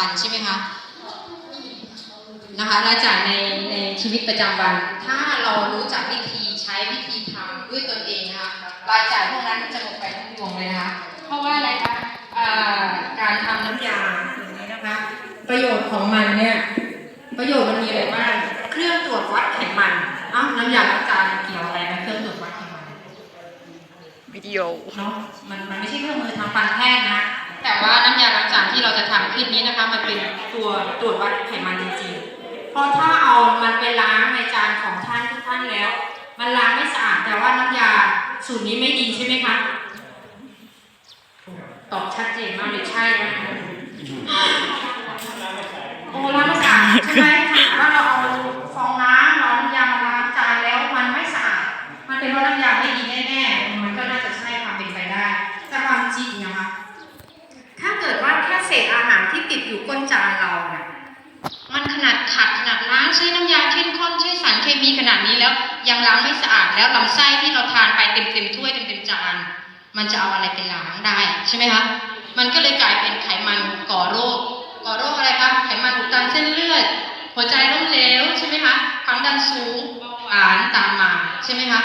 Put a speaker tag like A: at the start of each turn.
A: วันใช่ไหมคะนะคะรายจ่ายในในชีวิตประจำวัน ถ้าเรารู้จักวิธีใช้วิธีทำด้วยตนเองนะคะรายจ่ายพวกนั้นจะหมดไปทั้งปวงเลยนะคะเพราะว่าอะไรคะอ่าการทำน้ำยาอย่างนี้นะคะ ประโยชน์ของมันเนี่ยประโยชน์มันมีอะไรบ้างเครื่องตรวจวัดไขมันอ้าวน้ำยาล้างจานเกี่ยวอะไรกับเครื่องตรวจวัดไขมัน
B: วิดีโอ
A: เนาะมันมันไม่ใช่เครื่องมือทางการแพทย์นะ แต่ว่าน้ำยาล้างจาน ที่เราจะทำขึ้นนี้นะคะมันเป็นตัวตรวจวัดไขมันจริงๆเพราะถ้าเอามันไปล้างในจานของท่านทุกท่านแล้ว มันล้างไม่สะอาดแต่ว่าน้ำยาสูตรนี้ไม่ดีใช่ไหมคะตอบชัดเจนมากเลยใช่ไหมโอ้ล้างไม่สะอาดใช่ไหมคะว่าเราเอาฟองน้ำเราน้ำยามาล้างจานแล้วมันไม่สะอาดมันเป็นเพราะน้ำยาไม่ดีแน่ เราเนี่ยมันขนาดขัดขนาดล้างใช้น้ำยาเข้มข้นใช้สารเคมีขนาดนี้แล้วยังล้างไม่สะอาดแล้วลำไส้ที่เราทานไปเต็มเต็มถ้วยเต็มเต็มจาน มันจะเอาอะไรไปล้างได้ใช่ไหมคะมันก็เลยกลายเป็นไขมันก่อโรค ก่อโรคอะไรคะไขมันอุดตันเส้นเลือด หัวใจล้มเหลวใช่ไหมคะความดันสูงเบาหวานตามมาใช่ไหมคะ